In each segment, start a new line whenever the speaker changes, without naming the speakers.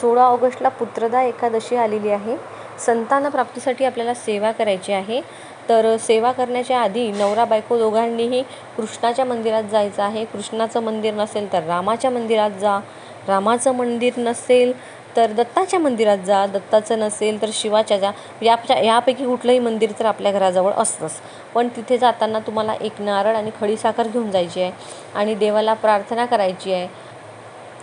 सोळा ऑगस्टला पुत्रदा एकादशी आलेली आहे. संतान प्राप्तीसाठी आपल्याला सेवा करायची आहे. तर सेवा करण्याच्या आधी नवरा बायको दोघांनीही कृष्णाच्या मंदिरात जायचं आहे. कृष्णाचं मंदिर नसेल तर रामाच्या मंदिरात जा. रामाचं मंदिर नसेल तर दत्ताच्या मंदिरात जा. दत्ताचं नसेल तर शिवाच्या जा. याच्या यापैकी कुठलंही मंदिर तर आपल्या घराजवळ असतंच. पण तिथे जाताना तुम्हाला एक नारळ आणि खडीसाखर घेऊन जायची आहे आणि देवाला प्रार्थना करायची आहे.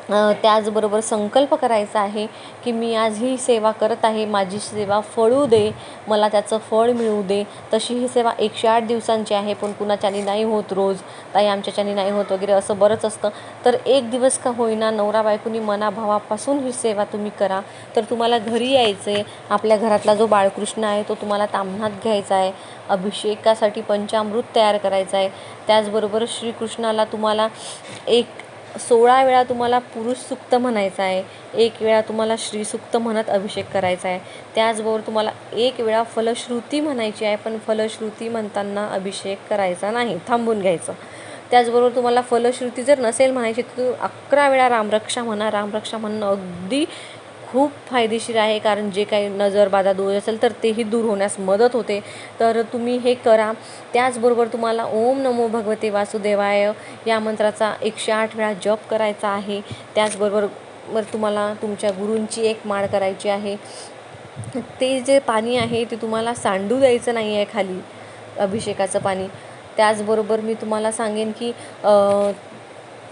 त्याचबरोबर संकल्प करायचा आहे की मी आज ही सेवा करत आहे माझी सेवा फळू दे मला त्याचं फळ मिळू दे. तशी ही सेवा एकशे आठ दिवसांची आहे पण कुणाच्याने नाही होत रोज ताई आमच्याच्यानी नाही होत वगैरे असं बरंच असतं. तर एक दिवस का होईना नवरा बायकोनी मनाभावापासून ही सेवा तुम्ही करा. तर तुम्हाला घरी यायचं आहे आपल्या घरातला जो बाळकृष्ण आहे तो तुम्हाला ताम्हात घ्यायचा आहे. अभिषेकासाठी पंचामृत तयार करायचं आहे. त्याचबरोबर श्रीकृष्णाला तुम्हाला एक सोळा वेळा तुम्हाला पुरुष सुक्त म्हणायचं आहे एक वेळा तुम्हाला श्रीसुक्त म्हणत अभिषेक करायचा आहे. त्याचबरोबर तुम्हाला एक वेळा फलश्रुती म्हणायची आहे पण फलश्रुती म्हणताना अभिषेक करायचा नाही थांबून घ्यायचं. त्याचबरोबर तुम्हाला फलश्रुती जर नसेल म्हणायची तर अकरा वेळा रामरक्षा म्हणा. रामरक्षा म्हणणं अगदी खूप फायदेशीर आहे कारण जे काही नजरबाधा दोष असेल तर तेही दूर होण्यास मदत होते. तर तुम्ही हे करा. त्याचबरोबर तुम्हाला ओम नमो भगवते वासुदेवाय या मंत्राचा एकशे आठ वेळा जप करायचा आहे. त्याचबरोबर तुम्हाला तुमच्या गुरूंची एक माळ करायची आहे. ते जे पाणी आहे ते तुम्हाला सांडू द्यायचं नाही आहे खाली अभिषेकाचं पाणी. त्याचबरोबर मी तुम्हाला सांगेन की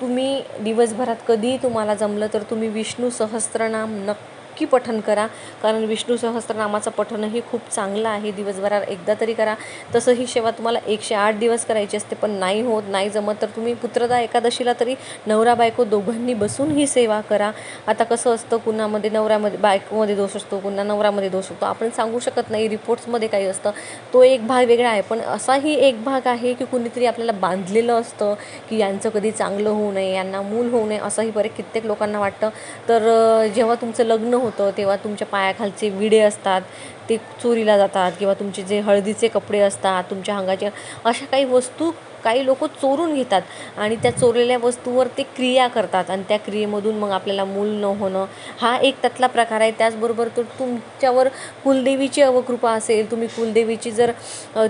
तुम्ही दिवसभरात कधीही तुम्हाला जमलं तर तुम्ही विष्णू सहस्त्रनाम नक्की नक्की पठन करा. कारण विष्णू सहस्त्रनामाचं पठणही खूप चांगलं आहे. दिवसभरात एकदा तरी करा. तसं ही सेवा तुम्हाला एकशे आठ दिवस करायची असते पण नाही होत नाही जमत तर तुम्ही पुत्रदा एकादशीला तरी नवरा बायको दोघांनी बसून ही सेवा करा. आता कसं असतं कुणामध्ये नवऱ्यामध्ये बायकोमध्ये दोष असतो कुणा नवऱ्यामध्ये दोष असतो. आपण सांगू शकत नाही रिपोर्ट्समध्ये काही असतं. तो एक भाग वेगळा आहे पण असाही एक भाग आहे की कुणीतरी आपल्याला बांधलेलं असतं की यांचं कधी चांगलं होऊ नये यांना मूल होऊ नये असंही बरे कित्येक लोकांना वाटतं. तर जेव्हा तुमचं लग्न होतं तेव्हा तुमच्या पायाखालचे विडे असतात ते चोरीला जातात किंवा तुमचे जे हळदीचे कपडे असतात तुमच्या अंगाचे अशा काही वस्तू काही लोक चोरून घेतात आणि त्या चोरलेल्या वस्तूवर ते क्रिया करतात आणि त्या क्रियेमधून मग आपल्याला मूल न होणं हा एक त्यातला प्रकार आहे. त्याचबरोबर तर तुमच्यावर कुलदेवीची अवकृपा असेल तुम्ही कुलदेवीची जर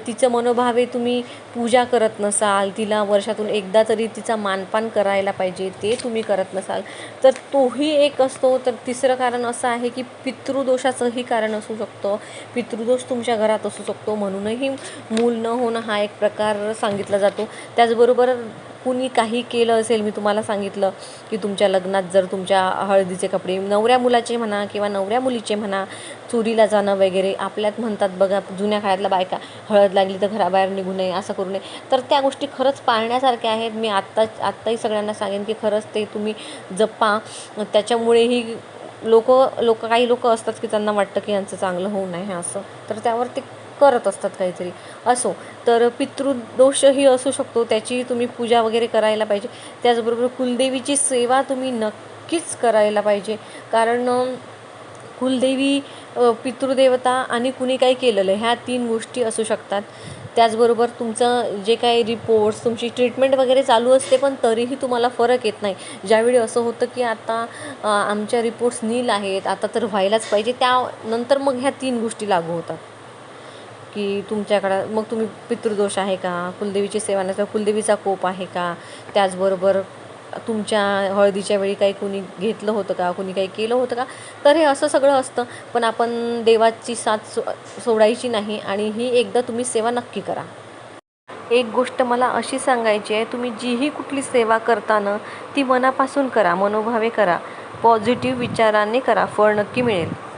तिचं मनोभावे तुम्ही पूजा करत नसाल तिला वर्षातून एकदा तरी तिचा मानपान करायला पाहिजे ते तुम्ही करत नसाल तर तोही एक असतो. तर तिसरं कारण असं आहे की पितृदोषाचंही कारण असू शकतं. पितृदोष तुमच्या घरात असू शकतो. म्हणूनही मूल न होणं हा एक प्रकार सांगितला जातो. त्याचबरोबर कुणी काही केलं असेल मी तुम्हाला सांगितलं की तुमच्या लग्नात जर तुमच्या हळदीचे कपडे नवऱ्या मुलाचे म्हणा किंवा नवऱ्या मुलीचे म्हणा चोरीला जाणं वगैरे आपल्यात म्हणतात बघा जुन्या काळातल्या बायका हळद लागली तर घराबाहेर निघू नये असं करू नये. तर त्या गोष्टी खरंच पाळण्यासारख्या आहेत. मी आत्ता आत्ताही सगळ्यांना सांगेन की खरंच ते तुम्ही जपा. त्याच्यामुळेही लोक लोक काही लोक असतात की त्यांना वाटतं की यांचं चांगलं होऊ नये असं. तर त्यावर ते करत असतात काहीतरी. असो. तर पितृदोषही असू शकतो. त्याची तुम्ही पूजा वगैरे करायला पाहिजे. त्याचबरोबर कुलदेवीची सेवा तुम्ही नक्कीच करायला पाहिजे. कारण कुलदेवी पितृदेवता आणि कुणी काही केलेलं ह्या तीन गोष्टी असू शकतात. त्याचबरोबर तुमचं जे काही रिपोर्ट्स तुमची ट्रीटमेंट वगैरे चालू असते पण तरीही तुम्हाला फरक येत नाही. ज्यावेळी असं होतं की आता आमच्या रिपोर्ट्स नील आहेत आता तर व्हायलाच पाहिजे. त्यानंतर मग ह्या तीन गोष्टी लागू होतात. की तुमच्याकडं मग तुम्ही पितृदोष आहे का? कुलदेवीची सेवा नसतं कुलदेवीचा कोप आहे का? त्याचबरोबर तुमच्या हळदीच्या वेळी काही कुणी घेतलं होतं का? कुणी काही केलं होतं का? तर हे असं सगळं असतं. पण आपण देवाची साथ सो सोडायची नाही आणि ही एकदा तुम्ही सेवा नक्की करा. एक गोष्ट मला अशी सांगायची आहे तुम्ही जीही कुठली सेवा करताना ती मनापासून करा मनोभावे करा. पॉझिटिव्ह विचाराने करा फळ नक्की मिळेल.